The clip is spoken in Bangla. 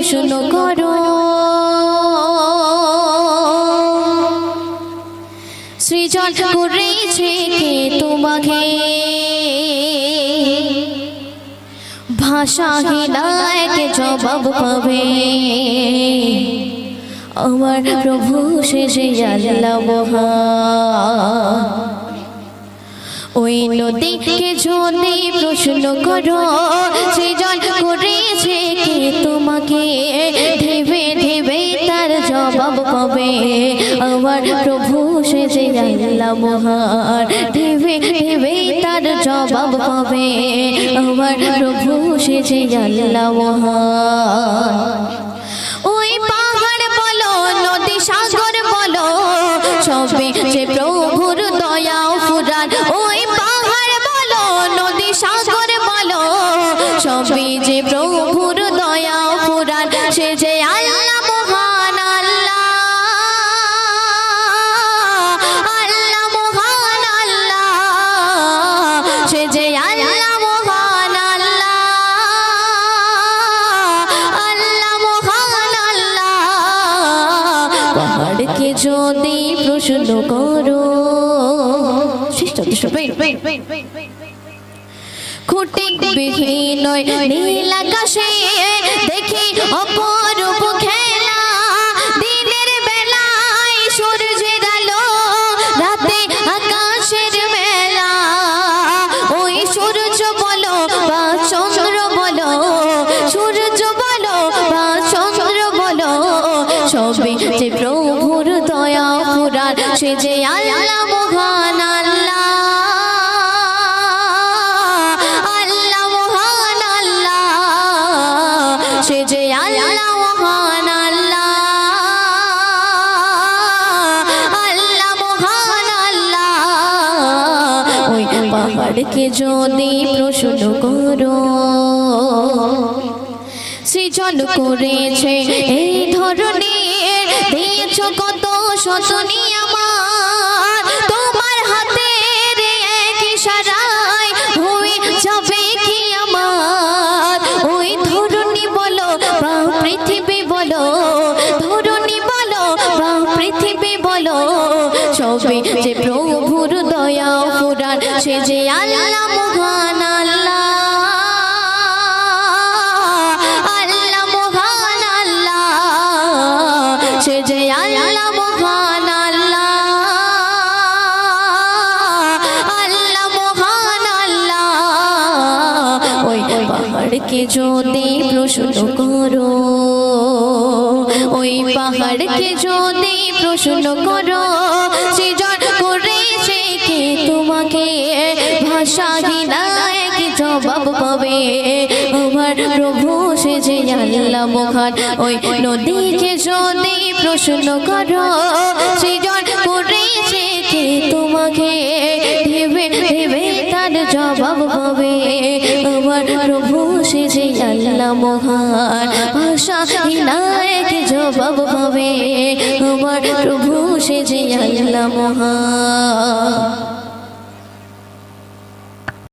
প্রশ্ন করো সৃজন করেছে কে তোমাকে। ভাষাহীনা এক জবাব পাবে। আমার প্রভু শেষে আল্লাহ ওই নদীকে যদি প্রশ্ন করো সৃজন আমার প্রভু সেজে আল্লাহ মহান। ঢেবে ঢেবে তার জবাব পাবে। আমার প্রভু সেজে আল্লাহ মহান। যদি প্রশ্ন করো খুঁটি বিহীন নীল পুরাণ সে যে আল্লাহ, মহান আল্লাহ। আল্লাহ, মহান আল্লাহ। সে যে আল্লাহ, মহান আল্লাহ। আল্লাহ, মহান আল্লাহ। ওই পাহাড়কে যদি প্রশ্ন করো, সৃজন করেছে এই ধরনের। দিয়েছ কত শতনী পুরাণ সে যে আল্লাহ আল্লাহ। আল্লাহ আল্লাহ। সে যে আল্লাহ মহান আল্লাহ। আল্লাহ আল্লাহ। ওই পাহাড়কে যদি প্রশ্ন করো, ওই পাহাড়কে যদি প্রশ্ন করো সৃজন ভাষাহীনা এক জবাব পাবে। আমার প্রভু, সে যে আল্লাহ মহান, ওই নদীকে যদি প্রশ্ন করো সৃজন করেছে কে তোমাকে ভেবে ভেবে তার জবাব পাবে। আমার প্রভু, সে যে আল্লাহ মহান ভাষাহীনা এক জবাব পাবে। আমার প্রভু, সে যে আল্লাহ মহান।